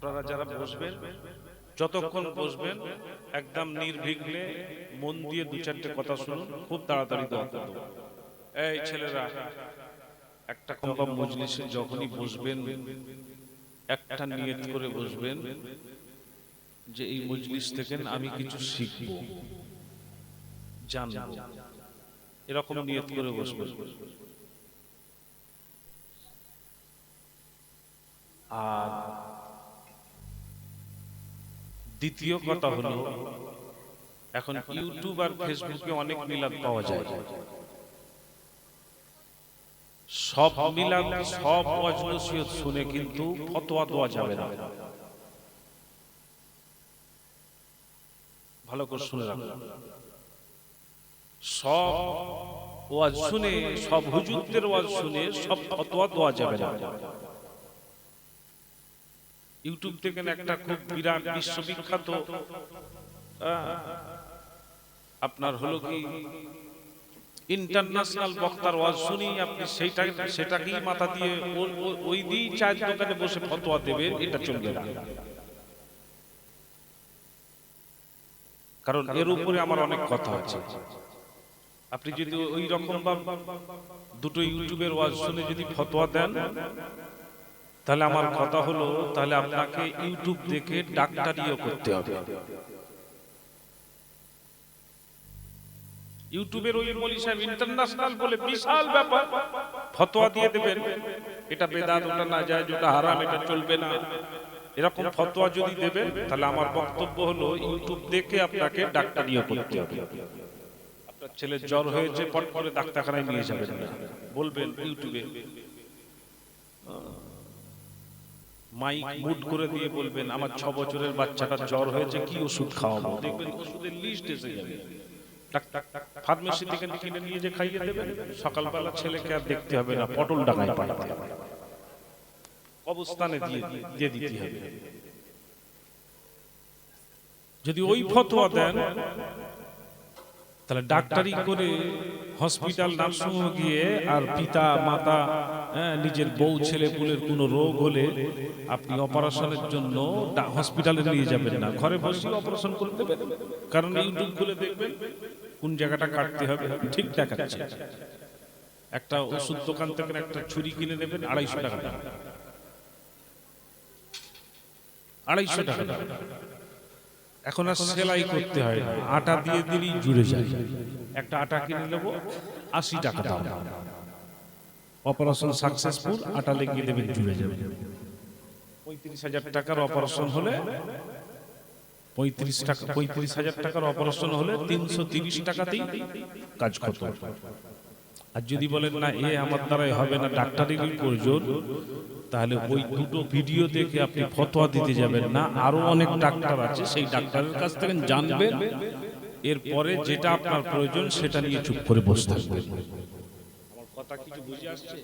আপনারা যারা বসবেন, যতক্ষণ বসবেন, একদম নির্বিঘ্নে মন দিয়ে দু চারটে কথা শুনুন, খুব তাড়াতাড়ি দোয়া করুন এই ছেলেরা, একটা কম্পা মজলিসে যখনই বসবেন, একটা নিয়ত করে বসবেন যে এই মজলিস থেকে আমি কিছু শিখব, জানব। এরকম নিয়ত করে বসবেন। আর দ্বিতীয় কথা হলো এখন ইউটিউব আর ফেসবুকে অনেক মিলাদ পাওয়া যায়। সব মিলাদ সব ওয়াজ নসিহত শুনে কিন্তু ফতোয়া দেওয়া যাবে না। ভালো করে শুনে রাখুন সব ওয়াজ শুনে সব হুজুরদের ওয়াজ শুনে সব ফতোয়া দেওয়া যাবে না। ইউটিউব থেকে একটা খুব বিরাট বিশ্ববিখ্যাত আপনার হলো কি ইন্টারন্যাশনাল বক্তার ওয়াজ শুনি আপনি সেইটা সেটাকেই মাথা দিয়ে ওই দিয়েই চায়ের দোকানে বসে ফতোয়া দেবে এটা চলবে না। কারণ এর উপরে আমার অনেক কথা আছে। আপনি যদি ওই রকম দুটো ইউটিউবের ওয়াজ শুনে যদি ফতোয়া দেন তাহলে আমার কথা হলো তাহলে আপনাকে ইউটিউব দেখে ডাক্তারিও করতে হবে। ইউটিউবের ওই মলি সাহেব ইন্টারন্যাশনাল বলে বিশাল ব্যাপার। ফতোয়া দিয়ে দেবেন। এটা বেদাত ওটা না যায় যেটা হারাম এটা চলবে না। এরকম ফতোয়া যদি দেবেন তাহলে আমার বক্তব্য হলো ইউটিউব দেখে আপনাকে ডাক্তারিও করতে হবে। আপনার ছেলের জ্বর হয়েছে পট করে ডাক্তারখানায় নিয়ে যাবেন না। বলবেন ইউটিউবে। মাইক মুট করে দিয়ে বলবেন আমার ছ বছরের বাচ্চাটার জ্বর হয়েছে কি ওষুধ খাওয়াবো? দেখবেন ওষুধের লিস্ট এসে যাবে। ফার্মেসি থেকে কিনে নিয়ে যে খাইয়ে দেবেন। সকালবেলা ছেলেকে আর দেখতে হবে না পটল ডাঙায় পাঠাতে অবস্থানে দিয়ে দিয়ে দিতে হবে। যদি ওই ফতোয়া দেন তাহলে ডাক্তারি করে হসপিটাল নার্সিংহোম গিয়ে আর পিতা মাতা হ্যাঁ, নিজের বউ ছেলে পুলের কোনো রোগ হলে আপনি অপারেশনের জন্য হসপিটালে নিয়ে যাবেন না। ঘরে বসে অপারেশন করে দেবেন কারণ ইউটিউব খুলে দেখবেন কোন জায়গাটা কাটতে হবে ঠিক দেখাচ্ছে। একটা ওষুধ দোকান থেকে একটা ছুরি কিনে নেবেন আড়াইশো টাকা। আড়াইশো টাকা। এখন আর সেলাই করতে হয় আটা দিয়ে দিলেই জুড়ে যায়। একটা আটা কিনে নেব আশি টাকা দাম। অপারেশন সাকসেসফুল আটা লেগে দেবেন জুড়ে যাবে। পঁয়ত্রিশ হাজার টাকার অপারেশন হলে পঁয়ত্রিশ টাকা পঁয়ত্রিশ হাজার টাকার অপারেশন হলে তিনশো তিরিশ টাকাতেই কাজ করতে আর যদি বলেন না এ আমার দ্বারাই হবে না ডাক্তারেরই প্রয়োজন তাহলে ওই দুটো ভিডিও দেখে আপনি ফতোয়া দিতে যাবেন না আরও অনেক ডাক্তার আছে সেই ডাক্তারের কাছ থেকে জানবেন। এরপরে যেটা আপনার প্রয়োজন সেটা নিয়ে চুপ করে বসে থাকবেন। কথা কিছু বুঝে আসছে?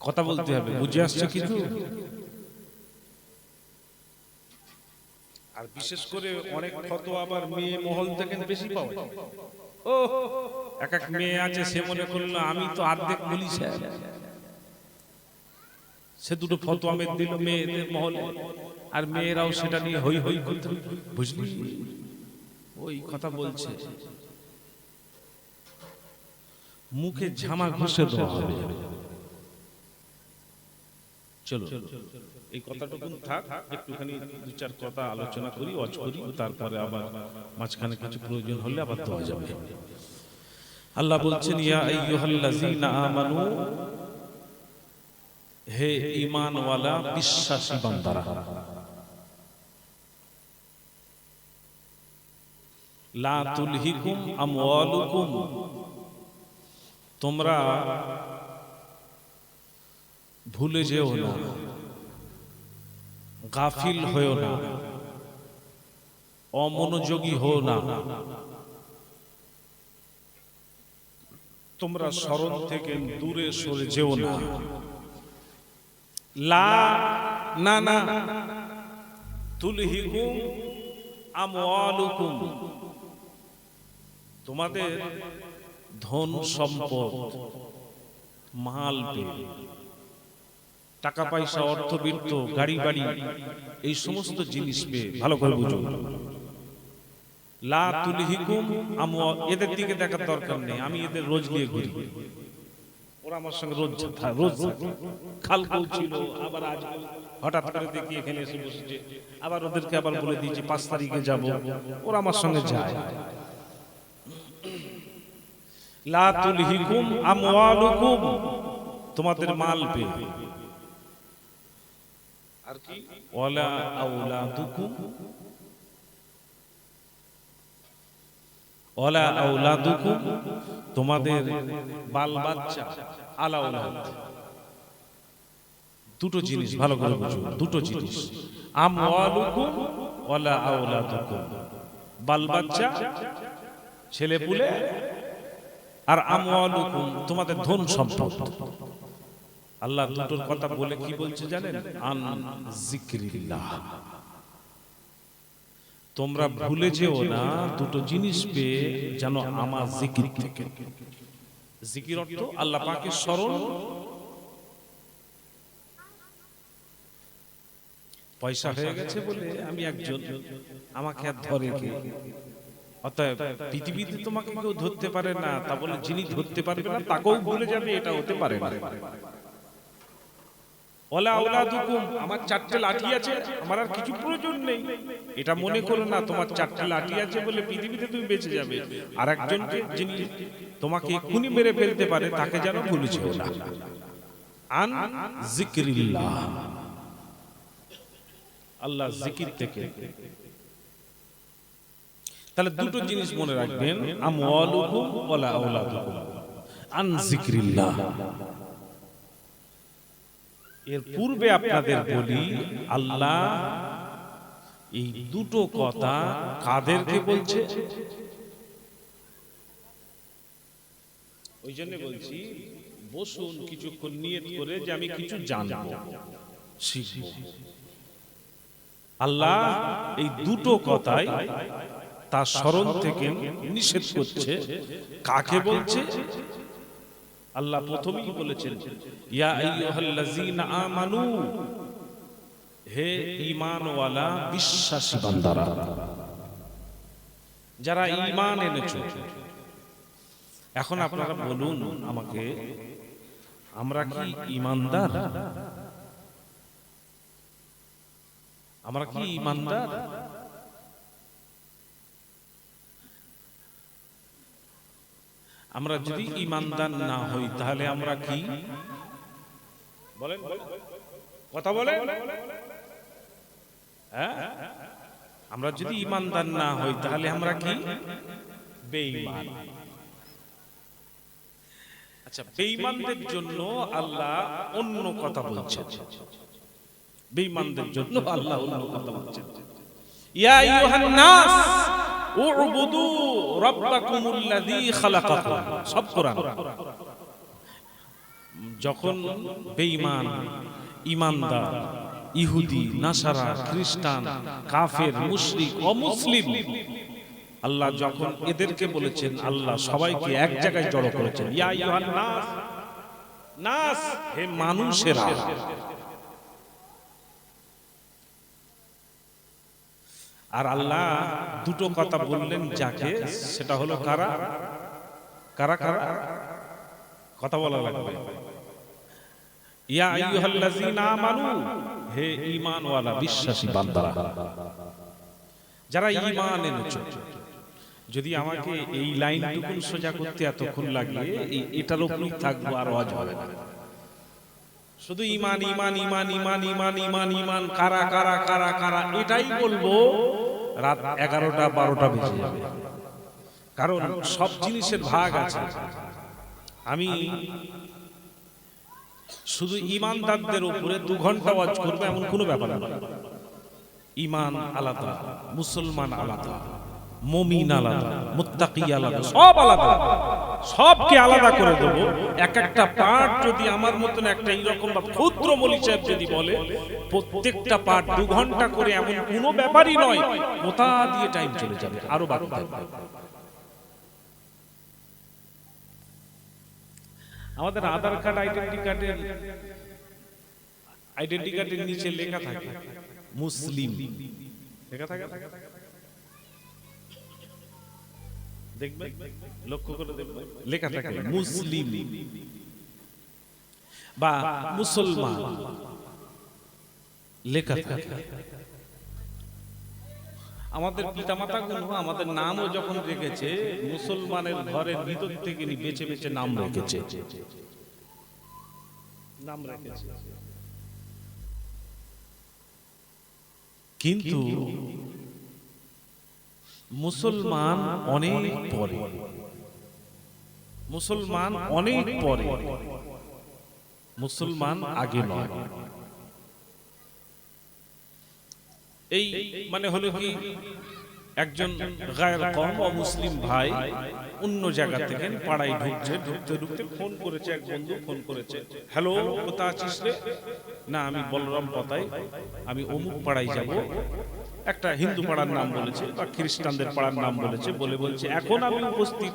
কথা বলতে হবে বুঝে আসছে কিছু? আর বিশেষ করে অনেক ফতোয়া আবার মেয়ে মহল থেকে বেশি পাওয়া। ও এক এক মেয়ে আছে সে মনে করল আমি তো অর্ধেক স্যার। সে দুটো ফটো আমি দিল মেয়েদের মহলে। আর মেয়েরাও সেটা নিয়ে হই হই করতে বুঝলি? ওই কথা বলছে। মুখে ঝামা ঘষে দেওয়া হবে চলো এই কথাটুকুন থাক একটুখানি দু চার কথা আলোচনা করি অজ করি তারপরে আবার মাঝখানে কিছু প্রয়োজন হলে আবার দেওয়া যাবে। আল্লাহ বলছেন ইয়া আইয়ুহাল্লাযীনা আমানু হে ঈমানওয়ালা বিশ্বাসী বান্দারা। লা তুলহিকুম আমওয়ালুকুম তোমরা ভুলে যেও না। গাফিল হয়েও না। অমনোযোগী হও না। তোমরা স্মরণ থেকে দূরে সরে যেও না। লা না না। তুলহিকুম আমওয়ালুকুম। তোমাদের ধন সম্পদ, মাল টাকা পয়সা অর্থবিত্ত গাড়ি, বাড়ি, এই সমস্ত জিনিস পেয়ে ভালো করে বুঝুন লা তুলহিকুম আমওয়া- এদের দিকে দেখার দরকার নেই, আমি এদের রোজ নিয়ে ঘুরি। ওরা আমার সঙ্গে রোজ রোজ। কালকেও ছিল, আবার আজ হঠাৎ করে দেখি এখানে এসে বসেছে। আবার ওদেরকে আবার বলে দিয়েছি, পাঁচ তারিখে যাব। ওরা আমার সঙ্গে যায়। লা তুলহিকুম আমওয়ালুকুম তোমাদের মাল পেয়ে আর কি? ওয়ালা আউলাদুকুম ওয়ালা আউলাদুকুম তোমাদের বাল বাচ্চা আলা দুটো জিনিস ভালো করে বুঝুন দুটো জিনিস। আমওয়ালুকুম ওয়ালা বাল বাচ্চা ছেলে পুলে আর আমওয়ালুকুম, তোমাদের ধন সম্পদ। আল্লাহ দুটোর কথা বলে কি বলছে জানেন? আন জিক্রিল্লাহ। তোমরা ভুলে যেও না, দুটো জিনিস পেয়ে যেন আমার জিকির থেকে। জিকির অর্থ আল্লাহ পাকের স্মরণ। পয়সা হয়ে গেছে বলে আমি একজন, আমাকে আর ধরে কে অতএব পৃথিবীতে তোমাকে কেউ ধরতে পারে না, তা বলে যিনি ধরতে পারবে না, তাকেও ভুলে যাবে, এটা হতে পারে না। ওলা আউলাদুকুম আমার চারটে লাঠি আছে, আমার আর কিছু প্রয়োজন নেই। এটা মনে করো না, তোমার চারটে লাঠি আছে বলে পৃথিবীতে তুমি বেঁচে যাবে। আর একজনকে যিনি তোমাকে এক্ষুনি মেরে ফেলতে পারে, তাকে যেন ভুলেছিল না। আন জিক্রিল্লাহ। আল্লাহ জিকির থেকে তাহলে দুটো জিনিস মনে রাখবেন আমওয়ালুকুম ওয়ালা আওলাদুকুম। আন জিক্রিল্লাহ এর পূর্বে আপনাদের বলি আল্লাহ এই দুটো কথা কাদেরকে বলছে? ওই জন্য বলছি বসুন কিছুক্ষণ নিয়ত করে যে আমি কিছু জানব। শিখব। আল্লাহ এই দুটো কথাই তার স্মরণ থেকে নিষেধ করছে। কাকে বলছে? আল্লাহ প্রথমেই বলেছেন, ইয়া আইয়ুহাল্লাযীনা আমানু, হে ঈমানওয়ালা বিশ্বাসী বান্দারা, যারা ঈমান এনেছো, এখন আপনারা বলুন আমাকে, আমরা কি ঈমানদার? আমরা কি ঈমানদার? আমরা যদি ইমানদার না হই, তাহলে আমরা কি? বলেন কথা বলে হ্যাঁ? আমরা যদি ইমানদার না হই, তাহলে আমরা কি? বেঈমান। আচ্ছা বেঈমানদের জন্য আল্লাহ অন্য কথা বলছেন। বেঈমানদের জন্য আল্লাহ অন্য কথা বলছেন। ইয়া আইয়ুহান নাস! উবুদু রাব্বাকুমুল্লাযী খালাকাকুম। সব কোরআন। যখন বেঈমান, ঈমানদার, ইহুদি, নাসারা, খ্রিস্টান, কাফের, মুশরিক, অমুসলিম, আল্লাহ যখন এদেরকে বলেছেন, আল্লাহ সবাইকে এক জায়গায় জড়ো করেছেন। ইয়া আইয়ুহান নাস নাস, হে মানুষেরা আর আল্লাহ দুটো কথা বললেন যাকে, সেটা হলো কারা? কারা কারা? কথা বলা লাগবে। ইয়া আইয়ুহাল্লাযীনা আমানু, হে ঈমানওয়ালা, বিশ্বাসী বান্দারা, যারা ঈমান এনেছো, যদি আমাকে এই লাইনটুকু সোজা করতে এতক্ষণ লাগে এটার উপরেই থাকব, আর আওয়াজ হবে না। শুধু ইমান ইমান ইমান ইমান ইমান ইমান ইমান, কারা কারা কারা কারা, এটাই বলব, রাত এগারোটা, বারোটা বেজে যাবে। কারণ সব জিনিসের ভাগ আছে। আমি শুধু ইমানদারদের উপরে দু ঘণ্টা ওয়াজ করব, এমন কোনো ব্যাপার না। ইমান আলাদা, মুসলমান আলাদা, মমিন আলাদা, মুত্তাকি আলাদা, সব আলাদা। সবকে আলাদা করে দেবো। এক একটা পার্ট যদি আমার মতন একটা এইরকম বা ক্ষুদ্র মলি যদি বলে, প্রত্যেকটা পার্ট দু ঘণ্টা করে এমন কোনো ব্যাপারই নয় কোথা দিয়ে টাইম চলে যাবে, আরও থাকবে। আমাদের আধার কার্ড আইডেন্টি কার্ডের আইডেন্টি কার্ডের নিচে লেখা থাকে, মুসলিম। লেখা থাকে? না? দেখবে লক্ষ্য করে দেখবে লেখা থাকে মুসলিম বা মুসলমান। লেখা থাকে। আমাদের আমাদের নামও যখন রেখেছে মুসলমানের ঘরের ভিতর থেকে বেছে বেছে নাম রেখেছে। নাম রেখেছে। কিন্তু মুসলমান অনেক পরে। মুসলমান অনেক পরে। মুসলমান আগে নয়। এই মানে হলো কি, একজন গায়ের কম অমুসলিম ভাই অন্য জায়গা থেকে পাড়ায় ঢুকছে, ঢুকতে ঢুকতে ফোন করেছে, এক বন্ধু ফোন করেছে, হ্যালো কোথা আছিস রে? না, আমি বলরাম পতাই আমি অমুক পাড়ায় যাব। একটা হিন্দু পাড়ার নাম বলেছে বা খ্রিস্টানদের পাড়ার নাম বলেছে বলে বলছে, এখন আমি উপস্থিত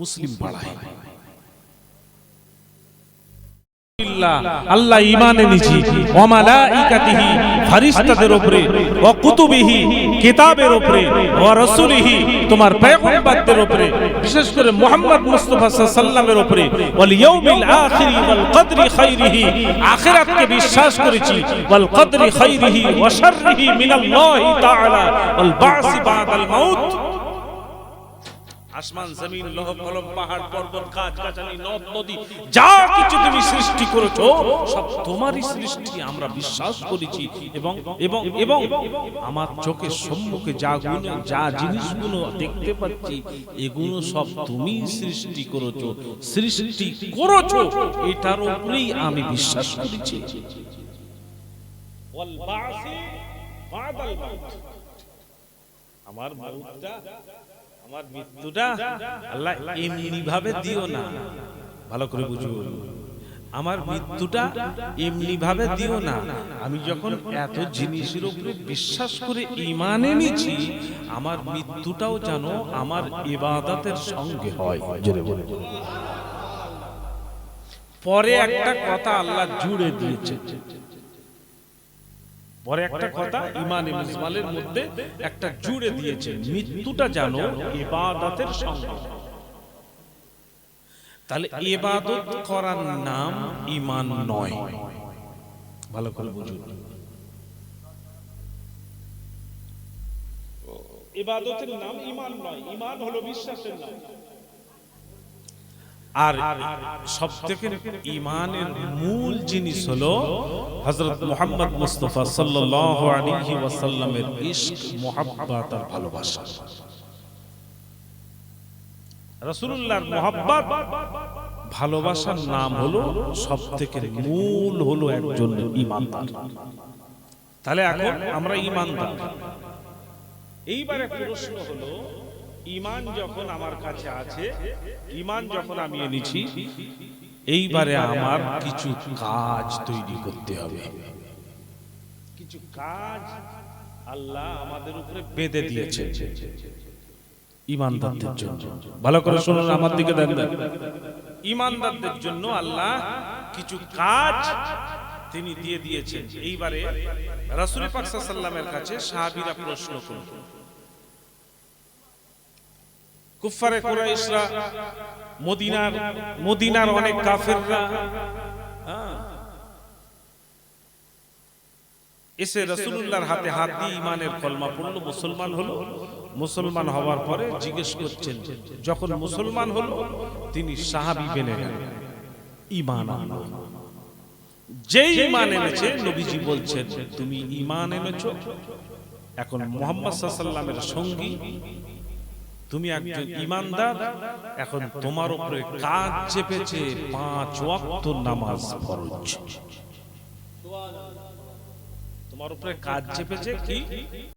মুসলিম পাড়ায়। আল্লাহ ইমানে উপরে ও কুতুবিহি, কিতাবের উপরে ও তোমার পয়গম্বরদের উপরে। বিশেষ করে মোহাম্মদ মুস্তফা সাল্লামের উপরে, ওয়াল ইয়াউমিল আখিরি ওয়াল কদরি খাইরিহি আখিরাতকে বিশ্বাস করেছি, ওয়াল কদরি খাইরিহি ওয়া শাররিহি মিনাল্লাহি তাআলা ওয়াল বাসি বাদাল মাউত আসমান, জমিন, লোহ, কলম, পাহাড়, পর্বত, গাছ, গাছালি, নদ, নদী, যা কিছু তুমি সৃষ্টি করেছ, সব তোমারই সৃষ্টি আমরা বিশ্বাস করেছি এবং এবং এবং আমার চোখের সম্মুখে যা গুণ, যা জিনিসগুলো দেখতে পাচ্ছি, এগুলো সব তুমি সৃষ্টি করেছ সৃষ্টি করেছ, এটার উপরেই আমি বিশ্বাস করেছি। আমার মৌতটা আমার মৃত্যুটা আল্লাহ এমনি ভাবে দিও না। ভালো করে বুঝুন আমার মৃত্যুটা এমনি ভাবে দিও না। আমি যখন এত জিনিসের উপরে বিশ্বাস করে ইমান এনেছি, আমার মৃত্যুটাও যেন আমার ইবাদতের সঙ্গে হয়। পরে একটা কথা আল্লাহ জুড়ে দিয়েছে। পরে একটা কথা ইমান মুসমালের মধ্যে একটা জুড়ে দিয়েছে মৃত্যুটা জানো ইবাদতের সঙ্গে। তাহলে ইবাদত করার নাম ইমান নয়। ভালো করে বুঝুন। ইবাদতের নাম ইমান নয় ইমান হলো বিশ্বাসের নাম। আর সব থেকে ইমানের মূল জিনিস হলো হযরত মুহাম্মদ মুস্তাফা আলাইহি ওয়াসাল্লামের ইশক, মোহাব্বত আর ভালোবাসা। ভালোবাসার নাম হলো সব থেকে মূল হলো একজন ইমানদার তাহলে এখন আমরা ইমানদার এইবার প্রশ্ন হলো ইমান যখন আমার কাছে আছে ইমান যখন আমি এনেছি এইবারে আমার কিছু কাজ তৈরি করতে হবে। কিছু কাজ আল্লাহ আমাদের উপরে বেঁধে দিয়েছে। ইমানদারদের জন্য। ভালো করে শুনুন আমার দিকে দেখবেন ইমানদারদের জন্য আল্লাহ কিছু কাজ তিনি দিয়ে দিয়েছেন। এইবারে রাসূল পাক সাল্লামের কাছে সাহাবীরা প্রশ্ন করলেন। কুফারে কুরাইশরা মদিনার মদিনার অনেক কাফেররা হ্যাঁ, এসে রাসূলুল্লাহর হাতে হাত দিয়ে ইমানের কলমা পড়ল মুসলমান হলো। মুসলমান হওয়ার পরে জিজ্ঞেস করছেন যখন মুসলমান হলো তিনি সাহাবী বেনে গেলেন। ইমান যেই ইমান এনেছে নবীজি বলছেন তুমি ইমান এনেছো? এখন মোহাম্মদ সাল্লামের সঙ্গী তুমি একজন ইমানদার এখন তোমার উপরে কাজ চেপেছে পাঁচ ওয়াক্ত নামাজ ফরজ। তোমার উপরে কাজ চেপেছে কি?